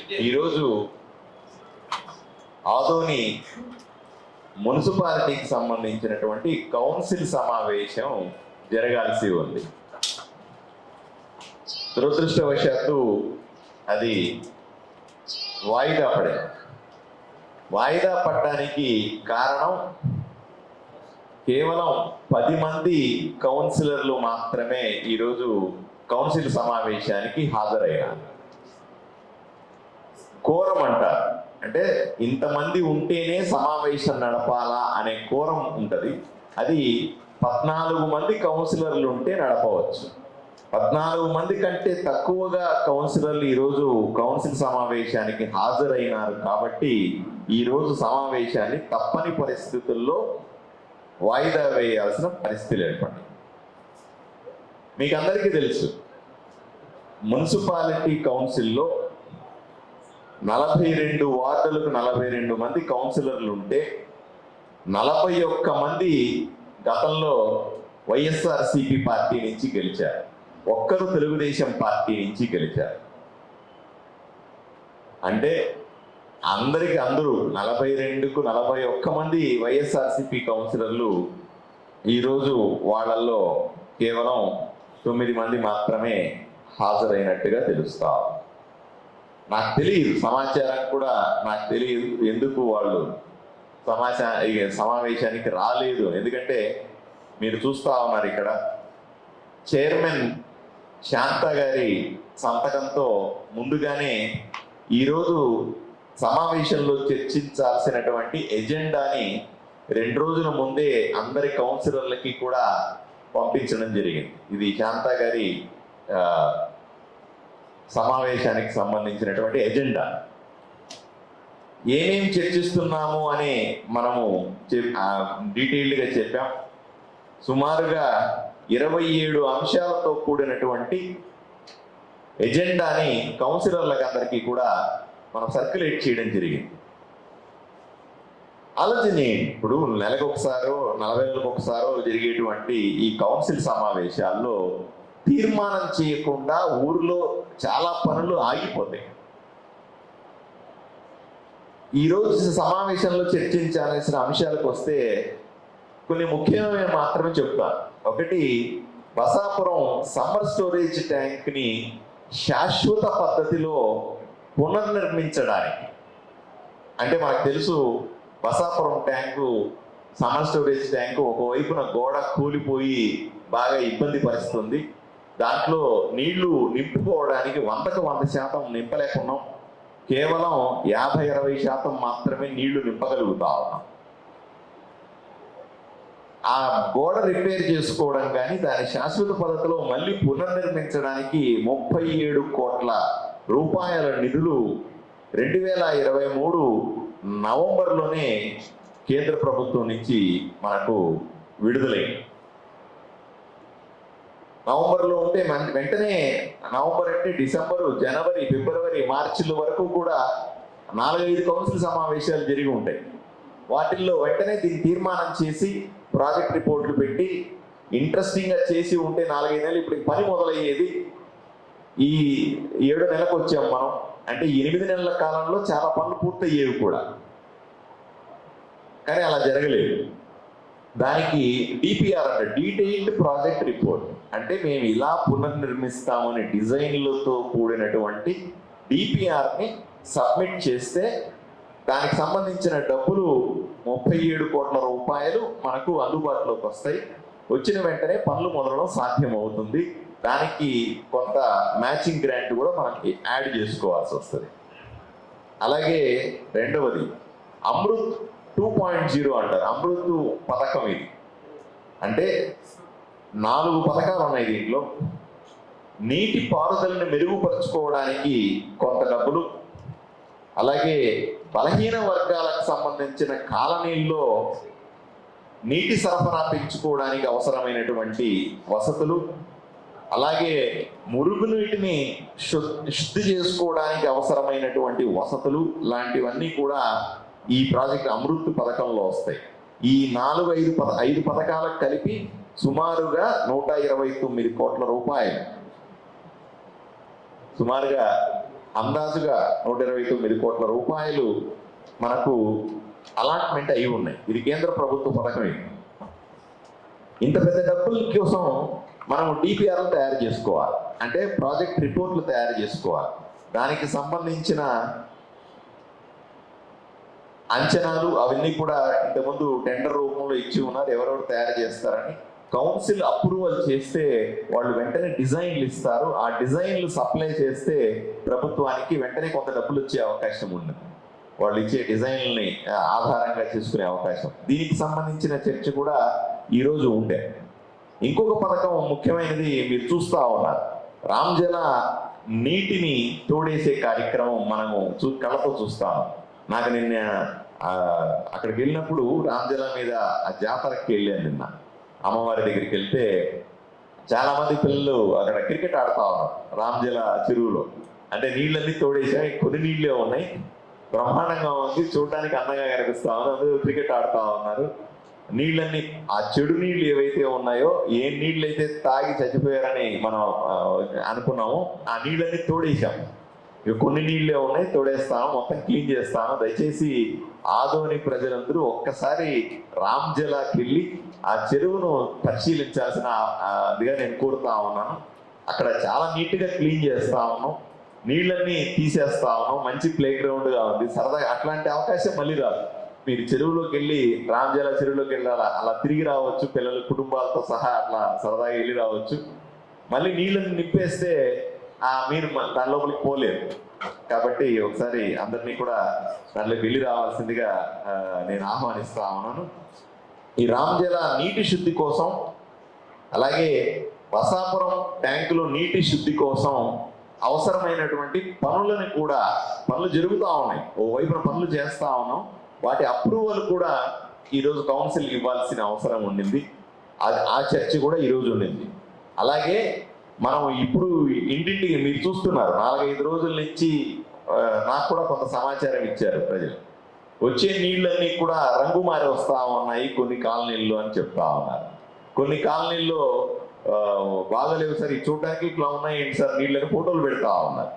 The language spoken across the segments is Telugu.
ఈరోజు ఆదోని మున్సిపాలిటీకి సంబంధించినటువంటి కౌన్సిల్ సమావేశం జరగాల్సి ఉంది. దురదృష్టవశాత్తు అది వాయిదా పడింది. వాయిదా పడడానికి కారణం కేవలం పది మంది కౌన్సిలర్లు మాత్రమే ఈరోజు కౌన్సిల్ సమావేశానికి హాజరయ్యారు. కోరం అంటారు అంటే ఇంతమంది ఉంటేనే సమావేశం నడపాలా అనే కోరం ఉంటుంది. అది పద్నాలుగు మంది కౌన్సిలర్లు ఉంటే నడపవచ్చు. పద్నాలుగు మంది కంటే తక్కువగా కౌన్సిలర్లు ఈరోజు కౌన్సిల్ సమావేశానికి హాజరైనారు కాబట్టి ఈరోజు సమావేశాన్ని తప్పని పరిస్థితుల్లో వాయిదా వేయాల్సిన పరిస్థితులు ఏర్పడి మీకు అందరికీ తెలుసు మున్సిపాలిటీ కౌన్సిల్లో నలభై రెండు వార్డులకు నలభై రెండు మంది కౌన్సిలర్లు ఉంటే నలభై ఒక్క మంది గతంలో వైఎస్ఆర్సిపి పార్టీ నుంచి గెలిచారు. ఒక్కరు తెలుగుదేశం పార్టీ నుంచి గెలిచారు. అంటే అందరికి అందరూ నలభై రెండుకు నలభై ఒక్క మంది వైఎస్ఆర్సిపి కౌన్సిలర్లు ఈరోజు వాళ్ళల్లో కేవలం తొమ్మిది మంది మాత్రమే హాజరైనట్టుగా తెలుస్తారు నాకు తెలియదు. సమాచారం కూడా నాకు తెలియదు. ఎందుకు వాళ్ళు సమాచా సమావేశానికి రాలేదు? ఎందుకంటే మీరు చూస్తా ఉన్నారు ఇక్కడ. చైర్మన్ శాంత గారి సంతకంతో ముందుగానే ఈరోజు సమావేశంలో చర్చించాల్సినటువంటి ఎజెండాని రెండు రోజుల ముందే అందరి కౌన్సిలర్లకి కూడా పంపించడం జరిగింది. ఇది శాంత గారి సమావేశానికి సంబంధించినటువంటి ఎజెండా. ఏమేం చర్చిస్తున్నాము అని మనము చెప్- డీటెయిల్డ్గా చెప్పాం. సుమారుగా ఇరవై ఏడు అంశాలతో కూడినటువంటి ఎజెండాని కౌన్సిలర్లకు అందరికీ కూడా మనం సర్క్యులేట్ చేయడం జరిగింది. ఆలోచన ఇప్పుడు నెలకు ఒకసారో నలభై నెలలకు ఒకసారో జరిగేటువంటి ఈ కౌన్సిల్ సమావేశాల్లో తీర్మానం చేయకుండా ఊరిలో చాలా పనులు ఆగిపోతాయి. ఈరోజు సమావేశంలో చర్చించాల్సిన అంశాలకు వస్తే కొన్ని ముఖ్యమైన మాత్రమే చెప్తాను. ఒకటి బసాపురం సమ్మర్ స్టోరేజ్ ట్యాంక్ని శాశ్వత పద్ధతిలో పునర్నిర్మించడానికి. అంటే మనకు తెలుసు Basapuram tank summer storage tank ఒకవైపున గోడ కూలిపోయి బాగా ఇబ్బంది పరుస్తుంది. దాంట్లో నీళ్ళు నింపుకోవడానికి వందకు వంద శాతం నింపలేకున్నాం. కేవలం యాభై అరవై శాతం మాత్రమే నీళ్ళు నింపగలుగుతా. ఉన్నాం ఆ గోడ రిపేర్ చేసుకోవడం కానీ దాని శాశ్వత పద్ధతిలో మళ్ళీ పునర్నిర్మించడానికి ముప్పై ఏడు కోట్ల రూపాయల నిధులు రెండు వేల ఇరవై మూడు నవంబర్లోనే కేంద్ర ప్రభుత్వం నుంచి మనకు విడుదలైంది. నవంబర్లో ఉంటే వెంటనే నవంబర్ అంటే డిసెంబరు జనవరి ఫిబ్రవరి మార్చిల వరకు కూడా నాలుగైదు కౌన్సిల్ సమావేశాలు జరిగి ఉంటాయి. వాటిల్లో వెంటనే దీన్ని తీర్మానం చేసి ప్రాజెక్ట్ రిపోర్ట్లు పెట్టి ఇంట్రెస్టింగ్గా చేసి ఉంటే నాలుగైదు నెలలు ఇప్పుడు పని మొదలయ్యేది. ఈ ఏడు నెలకు వచ్చాం మనం. అంటే ఎనిమిది నెలల కాలంలో చాలా పనులు పూర్తయ్యేవి కూడా. కానీ అలా జరగలేదు. దానికి డిపిఆర్ అంటే డీటెయిల్డ్ ప్రాజెక్ట్ రిపోర్ట్. అంటే మేము ఇలా పునర్నిర్మిస్తామని డిజైన్లతో కూడినటువంటి డిపిఆర్ని సబ్మిట్ చేస్తే దానికి సంబంధించిన డబ్బులు ముప్పై ఏడు కోట్ల రూపాయలు మనకు అందుబాటులోకి వస్తాయి. వచ్చిన వెంటనే పనులు మొదలడం సాధ్యం అవుతుంది దానికి కొంత మ్యాచింగ్ గ్రాంట్ కూడా మనకి యాడ్ చేసుకోవాల్సి వస్తుంది. అలాగే రెండవది అమృత్ టూ పాయింట్ జీరో అంటారు. అమృత్ పథకం ఇది. అంటే నాలుగు పథకాలు ఉన్నాయి దీంట్లో. నీటి పారుదలని మెరుగుపరుచుకోవడానికి కొంత డబ్బులు. అలాగే బలహీన వర్గాలకు సంబంధించిన కాలనీల్లో నీటి సరఫరా పెంచుకోవడానికి అవసరమైనటువంటి వసతులు. అలాగే మురుగునీటిని శు- శుద్ధి చేసుకోవడానికి అవసరమైనటువంటి వసతులు లాంటివన్నీ కూడా ఈ ప్రాజెక్ట్ అమృత్ పథకంలో వస్తాయి. ఈ నాలుగు ఐదు పథ ఐదు పథకాలకు కలిపి సుమారుగా నూట ఇరవై తొమ్మిది కోట్ల రూపాయలు. సుమారుగా అందాజుగా నూట ఇరవై తొమ్మిది కోట్ల రూపాయలు మనకు అలాట్మెంట్ అయి ఉన్నాయి. ఇది కేంద్ర ప్రభుత్వ పథకమే. ఇంత పెద్ద డబ్బుల కోసం మనం డిపిఆర్లు తయారు చేసుకోవాలి. అంటే ప్రాజెక్ట్ రిపోర్ట్లు తయారు చేసుకోవాలి. దానికి సంబంధించిన అంచనాలు అవన్నీ కూడా ఇంతకుముందు టెండర్ రూపంలో ఇచ్చి ఉన్నారు. ఎవరెవరు తయారు చేస్తారని కౌన్సిల్ అప్రూవల్ చేస్తే వాళ్ళు వెంటనే డిజైన్లు ఇస్తారు. ఆ డిజైన్లు సప్లై చేస్తే ప్రభుత్వానికి వెంటనే కొంత డబ్బులు వచ్చే అవకాశం ఉంది వాళ్ళు ఇచ్చే డిజైన్లని ఆధారంగా చేసుకునే అవకాశం. దీనికి సంబంధించిన చర్చ కూడా ఈరోజు ఉండే. ఇంకొక పథకం ముఖ్యమైనది మీరు చూస్తా ఉన్నారు. రామ్జల నీటిని తోడేసే కార్యక్రమం మనము చూ కళ్ళతో చూస్తాం నాకు నిన్న అక్కడికి వెళ్ళినప్పుడు రామ్జల మీద ఆ జాతరకి వెళ్ళాను నిన్న. అమ్మవారి దగ్గరికి వెళ్తే చాలా మంది పిల్లలు అక్కడ క్రికెట్ ఆడుతా ఉన్నారు. రామ్జల చెరువులో. అంటే నీళ్ళన్నీ తోడేసాయి కొన్ని నీళ్ళే ఉన్నాయి. బ్రహ్మాండంగా ఉంది చూడడానికి అందంగా కనిపిస్తా ఉంది అందరూ క్రికెట్ ఆడుతా ఉన్నారు. నీళ్ళన్నీ ఆ చెడు నీళ్ళు ఏవైతే ఉన్నాయో ఏ నీళ్ళు అయితే తాగి చచ్చిపోయారని మనం అనుకున్నామో ఆ నీళ్ళన్నీ తోడేసాం ఇక కొన్ని నీళ్ళే ఉన్నాయి తోడేస్తాం మొత్తం క్లీన్ చేస్తాం దయచేసి ఆదోని ప్రజలందరూ ఒక్కసారి రామ్ జలాకి వెళ్ళి ఆ చెరువును పరిశీలించాల్సిన అదిగా నేను కోరుతా ఉన్నాను. అక్కడ చాలా నీట్గా క్లీన్ చేస్తా ఉన్నాం నీళ్ళన్నీ తీసేస్తా ఉన్నాం మంచి ప్లే గ్రౌండ్గా ఉంది. సరదాగా అట్లాంటి అవకాశం మళ్ళీ రాదు. మీరు చెరువులోకి వెళ్ళి రామజల చెరువులోకి వెళ్ళి అలా తిరిగి రావచ్చు పిల్లల కుటుంబాలతో సహా అట్లా సరదాగా వెళ్ళి రావచ్చు. మళ్ళీ నీళ్ళని నింపేస్తే మీరు దాని లోపలికి పోలేరు కాబట్టి ఒకసారి అందరినీ కూడా దాంట్లోకి వెళ్ళి రావాల్సిందిగా నేను ఆహ్వానిస్తా ఉన్నాను. ఈ రామ్జల నీటి శుద్ధి కోసం అలాగే వసాపురం ట్యాంకులో నీటి శుద్ధి కోసం అవసరమైనటువంటి పనులను కూడా పనులు జరుగుతూ ఉన్నాయి. ఓ వైపున పనులు చేస్తూ ఉన్నాం. వాటి అప్రూవల్ కూడా ఈరోజు కౌన్సిల్ ఇవ్వాల్సిన అవసరం ఉండింది. అది ఆ చర్చ కూడా ఈరోజు ఉండింది. అలాగే మనం ఇప్పుడు ఇంటింటికి మీరు చూస్తున్నారు. నాలుగైదు రోజుల నుంచి నాకు కూడా కొంత సమాచారం ఇచ్చారు ప్రజలు. వచ్చే నీళ్ళన్నీ కూడా రంగు మారి వస్తా ఉన్నాయి కొన్ని కాలనీల్లో అని చెప్తా ఉన్నారు. కొన్ని కాలనీల్లో బాగలేవు సార్. ఇది చూడడానికి ఇట్లా ఉన్నాయి ఏంటి సార్? నీళ్ళని ఫోటోలు పెడతా ఉన్నారు.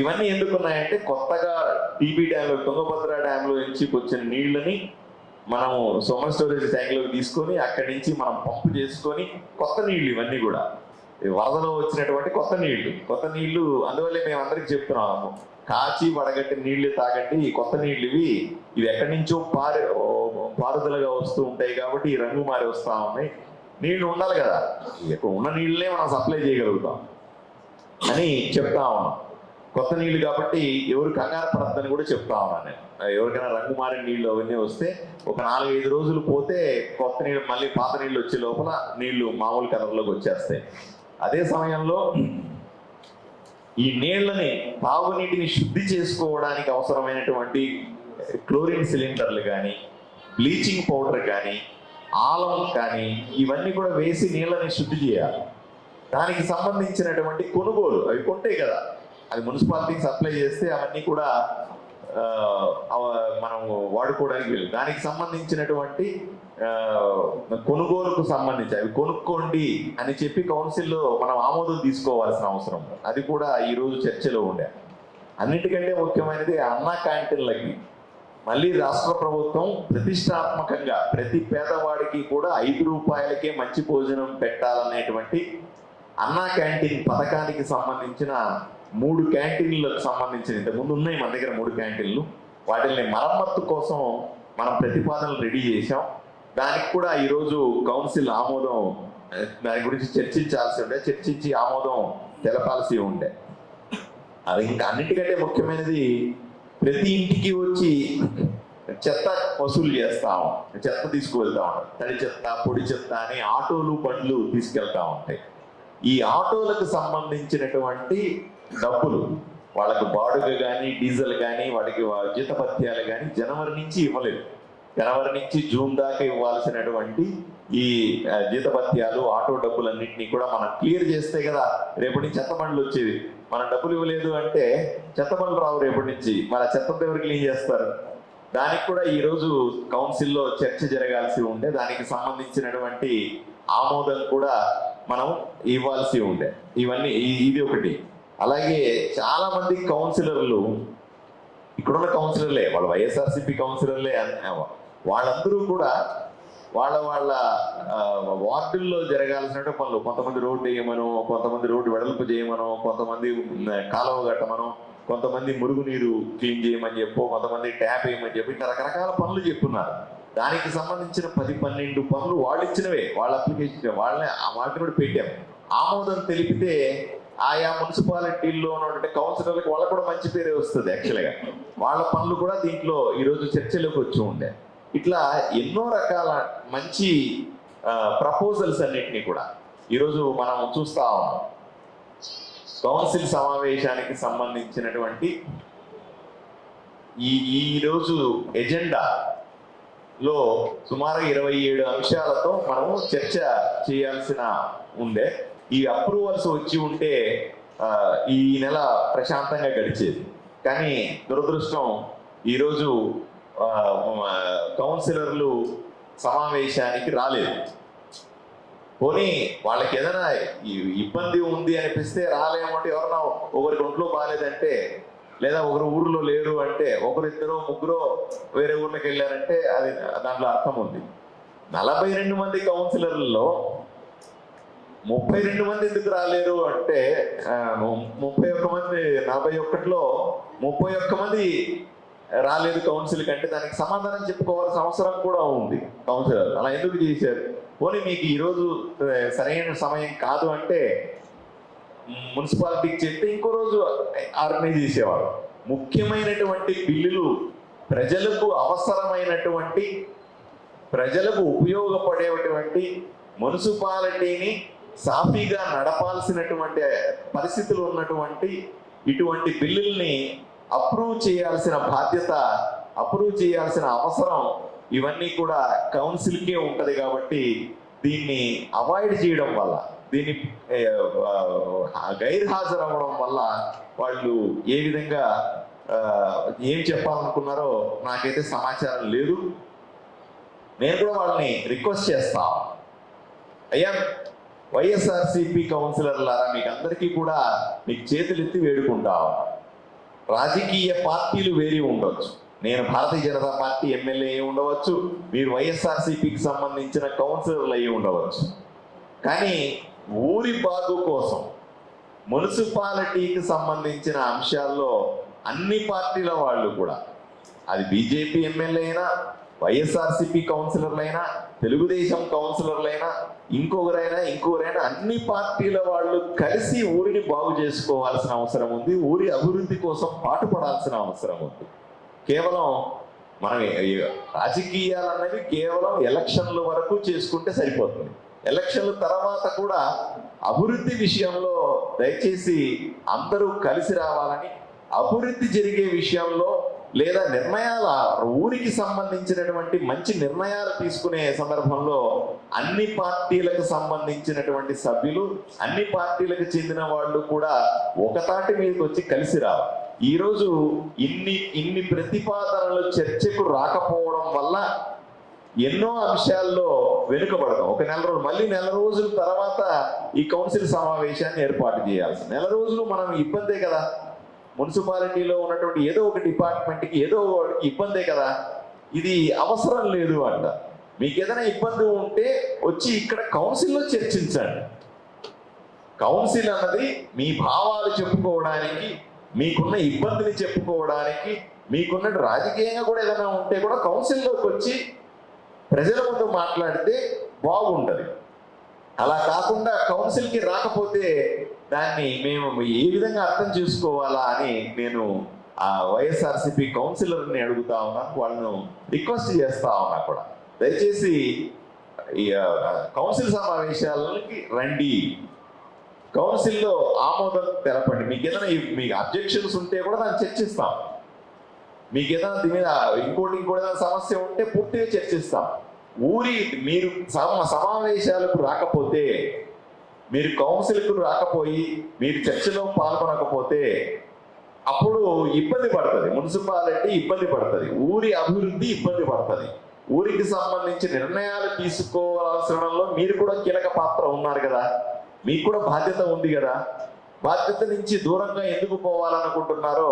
ఇవన్నీ ఎందుకున్నాయంటే కొత్తగా టీబీ డ్యాంలో తుంగభద్ర డ్యాంలో నుంచి వచ్చిన నీళ్ళని మనము సోమర్ స్టోరేజ్ ట్యాంక్లోకి తీసుకొని అక్కడి నుంచి మనం పంపు చేసుకొని కొత్త నీళ్ళు ఇవన్నీ కూడా వరదలో వచ్చినటువంటి కొత్త నీళ్ళు. కొత్త నీళ్ళు అందువల్లే మేము అందరికి చెప్తున్నాము కాచి వడగట్టి నీళ్ళు తాగండి. ఈ కొత్త నీళ్ళు ఇవి ఇవి ఎక్కడి నుంచో పారి పారుదలగా వస్తూ ఉంటాయి కాబట్టి ఈ రంగు మారి వస్తా ఉన్నాయి. నీళ్ళు ఉండాలి కదా. ఇక్కడ ఉన్న నీళ్ళనే మనం సప్లై చేయగలుగుతాం. అని చెప్తా ఉన్నాం. కొత్త నీళ్ళు కాబట్టి ఎవరు కంగారు పడద్దని కూడా చెప్తా ఉన్నాను నేను. ఎవరికైనా రంగు మారిన నీళ్ళు అవన్నీ వస్తే ఒక నాలుగైదు రోజులు పోతే కొత్త నీళ్ళు మళ్ళీ పాత నీళ్ళు వచ్చే లోపల నీళ్ళు మామూలు కలర్లోకి వచ్చేస్తాయి. అదే సమయంలో ఈ నీళ్ళని తాగునీటిని శుద్ధి చేసుకోవడానికి అవసరమైనటువంటి క్లోరిన్ సిలిండర్లు కానీ బ్లీచింగ్ పౌడర్ కానీ ఆలం కానీ ఇవన్నీ కూడా వేసి నీళ్ళని శుద్ధి చేయాలి. దానికి సంబంధించినటువంటి కొనుగోలు అవి కొంటే కదా. అది మున్సిపాలిటీకి సప్లై చేస్తే అవన్నీ కూడా మనం వాడుకోవడానికి వీలు. దానికి సంబంధించినటువంటి కొనుగోలుకు సంబంధించి అవి కొనుక్కోండి అని చెప్పి కౌన్సిల్లో మనం ఆమోదం తీసుకోవాల్సిన అవసరం అది కూడా ఈరోజు చర్చలో ఉండే. అన్నిటికంటే ముఖ్యమైనది అన్న క్యాంటీన్లకి. మళ్ళీ రాష్ట్ర ప్రభుత్వం ప్రతిష్టాత్మకంగా ప్రతి పేదవాడికి కూడా ఐదు రూపాయలకే మంచి భోజనం పెట్టాలనేటువంటి అన్నా క్యాంటీన్ పథకానికి సంబంధించిన మూడు క్యాంటీన్లకు సంబంధించిన ఇంతకుముందు ఉన్నాయి మన దగ్గర మూడు క్యాంటీన్లు. వాటిని మరమ్మత్తు కోసం మనం ప్రతిపాదనలు రెడీ చేశాం. దానికి కూడా ఈరోజు కౌన్సిల్ ఆమోదం దాని గురించి చర్చించాల్సి ఉండే చర్చించి ఆమోదం తెలపాల్సి ఉండే. అది ఇంకా అన్నిటికంటే ముఖ్యమైనది ప్రతి ఇంటికి వచ్చి చెత్త వసూలు చేస్తాం చెత్త తీసుకువెళ్తాం తడి చెత్త పొడి చెత్త అని ఆటోలు బండ్లు తీసుకెళ్తా ఉంటాయి. ఈ ఆటోలకు సంబంధించినటువంటి డబ్బులు. వాళ్ళకు బాడుగ కానీ డీజిల్ కానీ వాటికి జీతపత్యాలు కానీ జనవరి నుంచి ఇవ్వలేదు. జనవరి నుంచి జూన్ దాకా ఇవ్వాల్సినటువంటి ఈ జీతపత్యాలు ఆటో డబ్బులన్నింటినీ కూడా మనం క్లియర్ చేస్తే కదా రేపటి నుంచి చెత్త బండ్లు వచ్చేది మనం డబ్బులు ఇవ్వలేదు అంటే చెత్త బండ్లు రావు రేపటి నుంచి. మన చెత్త ఎవరు క్లీన్ చేస్తారు? దానికి కూడా ఈరోజు కౌన్సిల్లో చర్చ జరగాల్సి ఉండే. దానికి సంబంధించినటువంటి ఆమోదం కూడా మనం ఇవ్వాల్సి ఉండే. ఇవన్నీ ఇది ఒకటి. అలాగే చాలా మంది కౌన్సిలర్లు ఇక్కడున్న కౌన్సిలర్లే వాళ్ళు వైఎస్ఆర్సీపీ కౌన్సిలర్లే వాళ్ళందరూ కూడా వాళ్ళ వాళ్ళ వార్డుల్లో జరగాల్సిన పనులు కొంతమంది రోడ్డు వేయమనో కొంతమంది రోడ్డు వెడల్పు చేయమనో కొంతమంది కాలువ కట్టమనో కొంతమంది మురుగునీరు క్లీన్ చేయమని చెప్పు కొంతమంది ట్యాప్ వేయమని చెప్పి ఇట్లా రకరకాల పనులు చెప్తున్నారు. దానికి సంబంధించిన పది పన్నెండు పనులు వాళ్ళు ఇచ్చినవే వాళ్ళ అప్లికేషన్ వాళ్ళని వాటిని కూడా పెట్టాం. ఆమోదం తెలిపితే ఆయా మున్సిపాలిటీల్లో ఉన్నటువంటి కౌన్సిలర్లకు వాళ్ళకు కూడా మంచి పేరే వస్తుంది యాక్చువల్గా వాళ్ళ పనులు కూడా దీంట్లో ఈరోజు చర్చలోకి వచ్చి ఉండే. ఇట్లా ఎన్నో రకాల మంచి ప్రపోజల్స్ అన్నింటినీ కూడా ఈరోజు మనం చూస్తా ఉన్నాం. కౌన్సిల్ సమావేశానికి సంబంధించినటువంటి ఈ ఈరోజు ఎజెండా లో సుమారు ఇరవై ఏడు అంశాలతో మనము చర్చ చేయాల్సిన ఉండే. ఈ అప్రూవల్స్ వచ్చి ఉంటే ఈ నెల ప్రశాంతంగా గడిచేది. కానీ దురదృష్టం ఈరోజు కౌన్సిలర్లు సమావేశానికి రాలేదు. పోనీ వాళ్ళకి ఏదైనా ఈ- ఇబ్బంది ఉంది అనిపిస్తే రాలేమంటే ఎవరన్నా ఒకరికి ఒంట్లో బాగాలేదంటే లేదా ఒకరు ఊర్లో లేరు అంటే ఒకరిద్దరు ముగ్గురు వేరే ఊర్లోకి వెళ్ళారంటే అది దాంట్లో అర్థం ఉంది. నలభై రెండు మంది కౌన్సిలర్లలో ముప్పై రెండు మంది ఎందుకు రాలేరు అంటే ము- ముప్పై ఒక్క మంది నలభై ఒక్కటిలో ముప్పై ఒక్క మంది రాలేదు కౌన్సిల్ కంటే దానికి సమాధానం చెప్పుకోవాల్సిన అవసరం కూడా ఉంది. కౌన్సిలర్ అలా ఎందుకు చేశారు? పోనీ మీకు ఈరోజు సరైన సమయం కాదు అంటే మున్సిపాలిటీకి చెప్తే ఇంకో రోజు ఆర్గనైజ్ చేసేవారు. ముఖ్యమైనటువంటి బిల్లులు ప్రజలకు అవసరమైనటువంటి ప్రజలకు ఉపయోగపడేటువంటి మున్సిపాలిటీని సాఫీగా నడపాల్సినటువంటి పరిస్థితులు ఉన్నటువంటి ఇటువంటి బిల్లుల్ని అప్రూవ్ చేయాల్సిన బాధ్యత అప్రూవ్ చేయాల్సిన అవసరం ఇవన్నీ కూడా కౌన్సిల్కే ఉంటుంది కాబట్టి దీన్ని అవాయిడ్ చేయడం వల్ల దీన్ని గైర్హాజరు అవ్వడం వల్ల వాళ్ళు ఏ విధంగా ఏం చెప్పాలనుకున్నారో నాకైతే సమాచారం లేదు. నేను కూడా వాళ్ళని రిక్వెస్ట్ చేస్తా. అయ్యా వైఎస్ఆర్సిపి కౌన్సిలర్లారా మీకు అందరికీ కూడా మీకు చేతులెత్తి వేడుకుంటా రాజకీయ పార్టీలు వేరే ఉండొచ్చు. నేను భారతీయ జనతా పార్టీ ఎమ్మెల్యే అయి ఉండవచ్చు మీరు వైఎస్ఆర్సీపీకి సంబంధించిన కౌన్సిలర్లు అయి ఉండవచ్చు. కానీ ఊరి బాగు కోసం మున్సిపాలిటీకి సంబంధించిన అంశాల్లో అన్ని పార్టీల వాళ్ళు కూడా అది బీజేపీ ఎమ్మెల్యే అయినా వైఎస్ఆర్సీపీ కౌన్సిలర్లైనా తెలుగుదేశం కౌన్సిలర్లైనా ఇంకొకరైనా ఇంకొకరైనా అన్ని పార్టీల వాళ్ళు కలిసి ఊరిని బాగు చేసుకోవాల్సిన అవసరం ఉంది. ఊరి అభివృద్ధి కోసం పాటుపడాల్సిన అవసరం ఉంది. కేవలం మనం రాజకీయాలు అన్నవి కేవలం ఎలక్షన్ల వరకు చేసుకుంటే సరిపోతుంది. ఎలక్షన్ల తర్వాత కూడా అభివృద్ధి విషయంలో దయచేసి అందరూ కలిసి రావాలని అభివృద్ధి జరిగే విషయంలో లేదా నిర్ణయాల ఊరికి సంబంధించినటువంటి మంచి నిర్ణయాలు తీసుకునే సందర్భంలో అన్ని పార్టీలకు సంబంధించినటువంటి సభ్యులు అన్ని పార్టీలకు చెందిన వాళ్ళు కూడా ఒకతాటి మీదకి వచ్చి కలిసి రావాలి. ఈరోజు ఇన్ని ఇన్ని ప్రతిపాదనలు చర్చకు రాకపోవడం వల్ల ఎన్నో అంశాల్లో వెనుకబడతాం. ఒక నెల రోజులు మళ్ళీ నెల రోజుల తర్వాత ఈ కౌన్సిల్ సమావేశాన్ని ఏర్పాటు చేయాల్సి నెల రోజులు మనం ఇబ్బందే కదా. మున్సిపాలిటీలో ఉన్నటువంటి ఏదో ఒక డిపార్ట్మెంట్కి ఏదో ఒకటి ఇబ్బందే కదా? ఇది అవసరం లేదు అంట. మీకు ఏదైనా ఇబ్బంది ఉంటే వచ్చి ఇక్కడ కౌన్సిల్లో చర్చించండి. కౌన్సిల్ అన్నది మీ భావాలు చెప్పుకోవడానికి మీకున్న ఇబ్బందిని చెప్పుకోవడానికి మీకున్న రాజకీయంగా కూడా ఏదైనా ఉంటే కూడా కౌన్సిల్లోకి వచ్చి ప్రజల ముందు మాట్లాడితే బాగుంటుంది. అలా కాకుండా కౌన్సిల్కి రాకపోతే దాన్ని మేము ఏ విధంగా అర్థం చేసుకోవాలా అని నేను ఆ వైఎస్ఆర్సీపీ కౌన్సిలర్ని అడుగుతా ఉన్నాను వాళ్ళను రిక్వెస్ట్ చేస్తా ఉన్నా కూడా. దయచేసి కౌన్సిల్ సమావేశాలకి రండి. కౌన్సిల్లో ఆమోదం తెలపండి. మీకు ఏదైనా మీకు అబ్జెక్షన్స్ ఉంటే కూడా దాన్ని చర్చిస్తాం. మీకు ఏదైనా దీని మీద ఇంకోటి ఇంకోటి సమస్య ఉంటే పూర్తిగా చర్చిస్తాం. ఊరి మీరు సమావేశాలకు రాకపోతే మీరు కౌన్సిల్కు రాకపోయి మీరు చర్చలో పాల్గొనకపోతే అప్పుడు ఇబ్బంది పడుతుంది. మున్సిపాలిటీ ఇబ్బంది పడుతుంది. ఊరి అభివృద్ధి ఇబ్బంది పడుతుంది. ఊరికి సంబంధించి నిర్ణయాలు తీసుకోవాల్సినలో మీరు కూడా కీలక పాత్ర ఉన్నారు కదా. మీకు కూడా బాధ్యత ఉంది కదా. బాధ్యత నుంచి దూరంగా ఎందుకు పోవాలనుకుంటున్నారో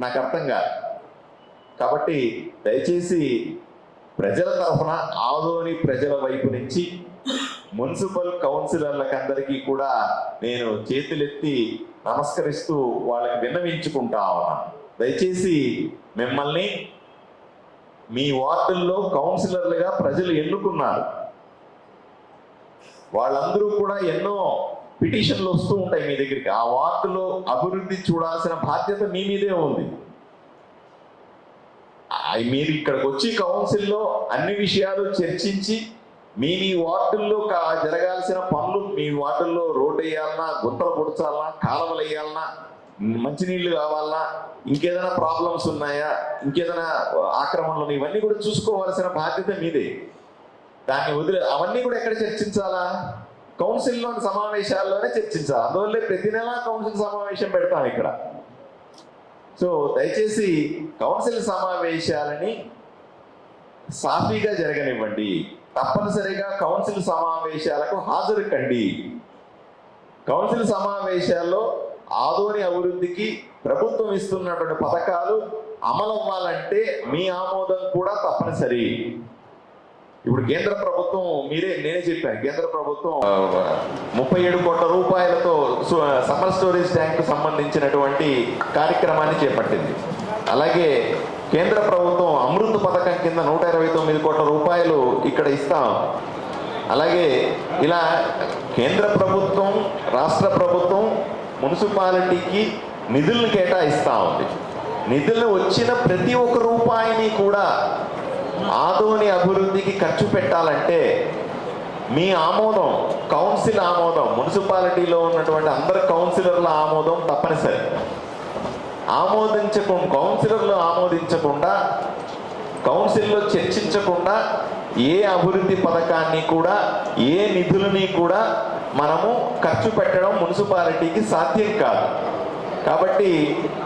నాకు అర్థం కాదు. కాబట్టి దయచేసి ప్రజల తరఫున ఆదోని ప్రజల వైపు నుంచి మున్సిపల్ కౌన్సిలర్లకందరికీ కూడా నేను చేతులెత్తి నమస్కరిస్తూ వాళ్ళకి విన్నవించుకుంటా ఉన్నాను. దయచేసి మిమ్మల్ని మీ వార్డుల్లో కౌన్సిలర్లుగా ప్రజలు ఎన్నుకున్నారు. వాళ్ళందరూ కూడా ఎన్నో పిటిషన్లు వస్తూ ఉంటాయి మీ దగ్గరికి. ఆ వార్డులో అభివృద్ధి చూడాల్సిన బాధ్యత మీ మీదే ఉంది. అవి మీరు ఇక్కడికి వచ్చి కౌన్సిల్లో అన్ని విషయాలు చర్చించి మీ మీ వార్డుల్లో కా- జరగాల్సిన పనులు మీ వార్డుల్లో రోడ్డు వేయాలన్నా గుంతలు పొడచాలన్నా కాలువలు వేయాలన్నా మంచినీళ్ళు కావాలన్నా ఇంకేదైనా ప్రాబ్లమ్స్ ఉన్నాయా ఇంకేదైనా ఆక్రమణలు ఇవన్నీ కూడా చూసుకోవాల్సిన బాధ్యత మీదే. దాన్ని వదిలే అవన్నీ కూడా ఎక్కడ చర్చించాలా? కౌన్సిల్లోని సమావేశాల్లోనే చర్చించాలి. అందువల్లే ప్రతి నెలా కౌన్సిల్ సమావేశం పెడతాం ఇక్కడ. సో దయచేసి కౌన్సిల్ సమావేశాలని సాఫీగా జరగనివ్వండి. తప్పనిసరిగా కౌన్సిల్ సమావేశాలకు హాజరు కండి కౌన్సిల్ సమావేశాల్లో ఆదోని అభివృద్ధికి ప్రభుత్వం ఇస్తున్నటువంటి పథకాలు అమలవ్వాలంటే మీ ఆమోదం కూడా తప్పనిసరి. ఇప్పుడు కేంద్ర ప్రభుత్వం మీరే నేనే చెప్పాను కేంద్ర ప్రభుత్వం ముప్పై ఏడు కోట్ల రూపాయలతో సు- సమ్మర్ స్టోరేజ్ ట్యాంక్ సంబంధించినటువంటి కార్యక్రమాన్ని చేపట్టింది. అలాగే కేంద్ర ప్రభుత్వం అమృత్ పథకం కింద నూట ఇరవై తొమ్మిది కోట్ల రూపాయలు ఇక్కడ ఇస్తాం. అలాగే ఇలా కేంద్ర ప్రభుత్వం రాష్ట్ర ప్రభుత్వం మున్సిపాలిటీకి నిధులను కేటాయిస్తా ఉంది. నిధులు వచ్చిన ప్రతి ఒక్క రూపాయిని కూడా ఆదోని అభివృద్ధికి ఖర్చు పెట్టాలంటే మీ ఆమోదం కౌన్సిల్ ఆమోదం మున్సిపాలిటీలో ఉన్నటువంటి అందరు కౌన్సిలర్ల ఆమోదం తప్పనిసరి. ఆమోదించకుండా కౌన్సిలర్లు ఆమోదించకుండా కౌన్సిల్లో చర్చించకుండా ఏ అభివృద్ధి పథకాన్ని కూడా ఏ నిధులని కూడా మనము ఖర్చు పెట్టడం మున్సిపాలిటీకి సాధ్యం కాదు. కాబట్టి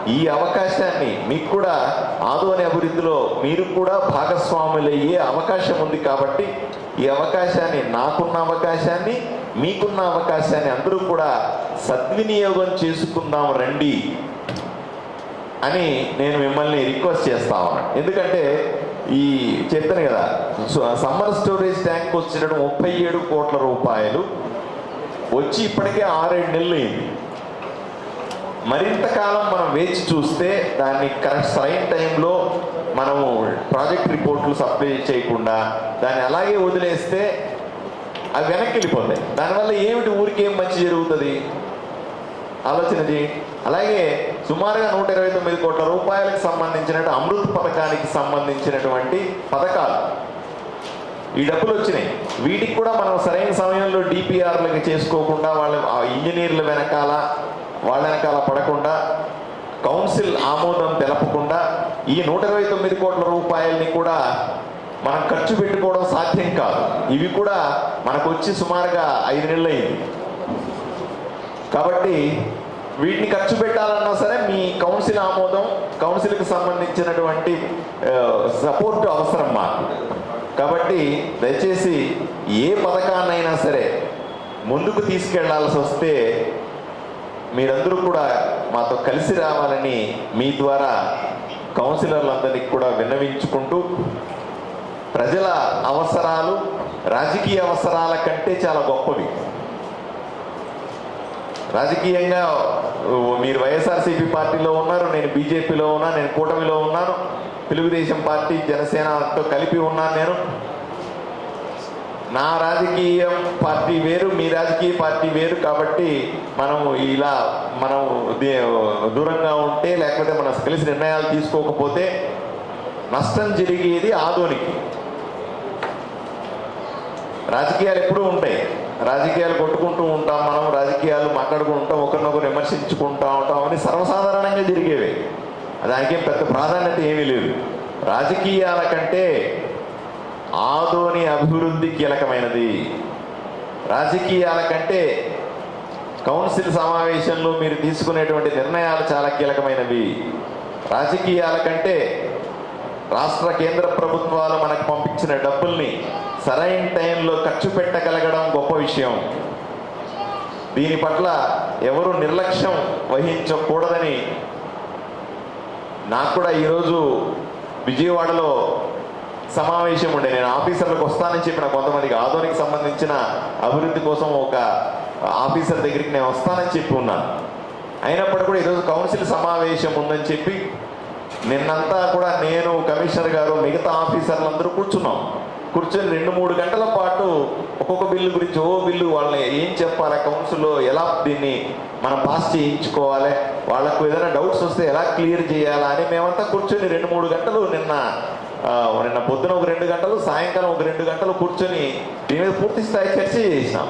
ఈ అవకాశాన్ని మీకు కూడా ఆదోని అభివృద్ధిలో మీరు కూడా భాగస్వాములయ్యే అవకాశం ఉంది కాబట్టి ఈ అవకాశాన్ని నాకున్న అవకాశాన్ని మీకున్న అవకాశాన్ని అందరూ కూడా సద్వినియోగం చేసుకుందాం రండి అని నేను మిమ్మల్ని రిక్వెస్ట్ చేస్తా ఉన్నాను ఎందుకంటే ఈ చెప్తాను కదా సో- సమ్మర్ స్టోరేజ్ ట్యాంక్ వచ్చినట్టు ముప్పై ఏడు కోట్ల రూపాయలు. వచ్చి ఇప్పటికే ఆరేడు నెలలు అయింది. మరింత కాలం మనం వేచి చూస్తే దాన్ని కరెక్ట్ సరైన టైంలో మనము ప్రాజెక్ట్ రిపోర్ట్లు సప్లై చేయకుండా దాన్ని అలాగే వదిలేస్తే అవి వెనక్కి వెళ్ళిపోతాయి. దానివల్ల ఏమిటి ఊరికి ఏం మంచి జరుగుతుంది? ఆలోచన చేయండి అలాగే సుమారుగా నూట ఇరవై తొమ్మిది కోట్ల రూపాయలకు సంబంధించిన అమృత్ పథకానికి సంబంధించినటువంటి పథకాలు ఈ డబ్బులు వచ్చినాయి. వీటికి కూడా మనం సరైన సమయంలో డిపిఆర్లకి చేసుకోకుండా వాళ్ళ ఆ ఇంజనీర్ల వెనకాల వాళ్ళ వెనకాల పడకుండా కౌన్సిల్ ఆమోదం తెలపకుండా ఈ నూట ఇరవై తొమ్మిది కోట్ల రూపాయలని కూడా మనం ఖర్చు పెట్టుకోవడం సాధ్యం కాదు. ఇవి కూడా మనకు వచ్చి సుమారుగా ఐదు నెలలైంది. కాబట్టి వీటిని ఖర్చు పెట్టాలన్నా సరే మీ కౌన్సిల్ ఆమోదం కౌన్సిల్కి సంబంధించినటువంటి సపోర్ట్ అవసరం మాకు. కాబట్టి దయచేసి ఏ పథకాన్నైనా సరే ముందుకు తీసుకెళ్ళాల్సి వస్తే మీరందరూ కూడా మాతో కలిసి రావాలని మీ ద్వారా కౌన్సిలర్లందరికీ కూడా విన్నవించుకుంటూ ప్రజల అవసరాలు రాజకీయ అవసరాల కంటే చాలా గొప్పవి. రాజకీయంగా మీరు వైఎస్ఆర్సీపీ పార్టీలో ఉన్నారు నేను బీజేపీలో ఉన్నా నేను కూటమిలో ఉన్నాను తెలుగుదేశం పార్టీ జనసేనతో కలిపి ఉన్నాను నేను. నా రాజకీయం పార్టీ వేరు మీ రాజకీయ పార్టీ వేరు కాబట్టి మనం ఇలా మనం దే- దూరంగా ఉంటే లేకపోతే మనం కలిసి నిర్ణయాలు తీసుకోకపోతే నష్టం జరిగేది ఆధోనికి రాజకీయాలు ఎప్పుడూ ఉంటాయి. రాజకీయాలు కొట్టుకుంటూ ఉంటాం మనం రాజకీయాలు మాట్లాడుకుంటాం ఉంటాం ఒకరినొకరు విమర్శించుకుంటా ఉంటాం అని సర్వసాధారణంగా జరిగేవి. దానికేం పెద్ద ప్రాధాన్యత ఏమీ లేదు. రాజకీయాల కంటే ఆదోని అభివృద్ధి కీలకమైనది. రాజకీయాల కంటే కౌన్సిల్ సమావేశంలో మీరు తీసుకునేటువంటి నిర్ణయాలు చాలా కీలకమైనవి. రాజకీయాల కంటే రాష్ట్ర కేంద్ర ప్రభుత్వాలు మనకు పంపించిన డబ్బుల్ని సరైన టైంలో ఖర్చు పెట్టగలగడం గొప్ప విషయం. దీని పట్ల ఎవరు నిర్లక్ష్యం వహించకూడదని నాకు కూడా ఈరోజు విజయవాడలో సమావేశం ఉండే నేను ఆఫీసర్లకు వస్తానని చెప్పిన కొంతమందికి ఆదోనికి సంబంధించిన అభివృద్ధి కోసం ఒక ఆఫీసర్ దగ్గరికి నేను వస్తానని చెప్పి ఉన్నాను. అయినప్పటికీ కూడా ఈరోజు కౌన్సిల్ సమావేశం ఉందని చెప్పి నిన్నంతా కూడా నేను కమిషనర్ గారు మిగతా ఆఫీసర్లందరూ కూర్చున్నాం. కూర్చొని రెండు మూడు గంటల పాటు ఒక్కొక్క బిల్లు గురించి ఓ బిల్లు వాళ్ళని ఏం చెప్పాలి కౌన్సిల్లో ఎలా దీన్ని మనం పాస్ చేయించుకోవాలి వాళ్ళకు ఏదైనా డౌట్స్ వస్తే ఎలా క్లియర్ చేయాలా అని మేమంతా కూర్చొని రెండు మూడు గంటలు నిన్న నిన్న పొద్దున ఒక రెండు గంటలు సాయంకాలం ఒక రెండు గంటలు కూర్చొని దీని మీద పూర్తి స్థాయి చర్చ చేసినాం.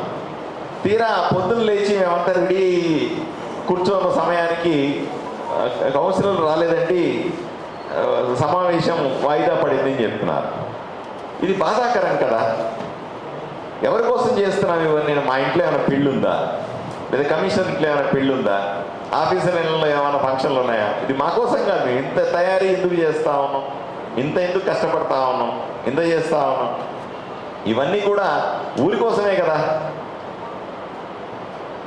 తీరా పొద్దున్న లేచి మేమంతా రెడీ అయ్యి కూర్చోన్న సమయానికి కౌన్సిలర్ రాలేదండి. సమావేశం వాయిదా పడింది అని చెప్తున్నారు. ఇది బాధాకరం కదా. ఎవరి కోసం చేస్తున్నాం ఇవన్నీ? మా ఇంట్లో ఏమైనా పెళ్ళి ఉందా లేదా కమిషనర్ ఇంట్లో ఏమైనా పెళ్ళి ఉందా ఆఫీసర్ ఇళ్ళలో ఏమైనా ఫంక్షన్లు ఉన్నాయా? ఇది మా కోసం కాదు ఇంత తయారీ ఎందుకు చేస్తా ఉన్నాం? ఇంత ఎందుకు కష్టపడతా ఉన్నాం ఇంత చేస్తా ఉన్నాం ఇవన్నీ కూడా ఊరి కోసమే కదా.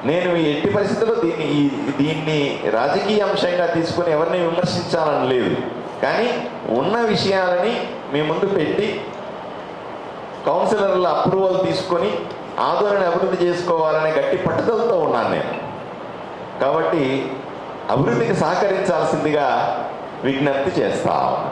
నేను ఈ ఎట్టి పరిస్థితుల్లో దీన్ని ఈ- దీన్ని రాజకీయ అంశంగా తీసుకుని ఎవరిని విమర్శించాలని లేదు. కానీ ఉన్న విషయాలని మీ ముందు పెట్టి కౌన్సిలర్ల అప్రూవల్ తీసుకొని ఆదోళన అభివృద్ధి చేసుకోవాలనే గట్టి పట్టుదలతో ఉన్నాను నేను. కాబట్టి అభివృద్ధికి సహకరించాల్సిందిగా విజ్ఞప్తి చేస్తా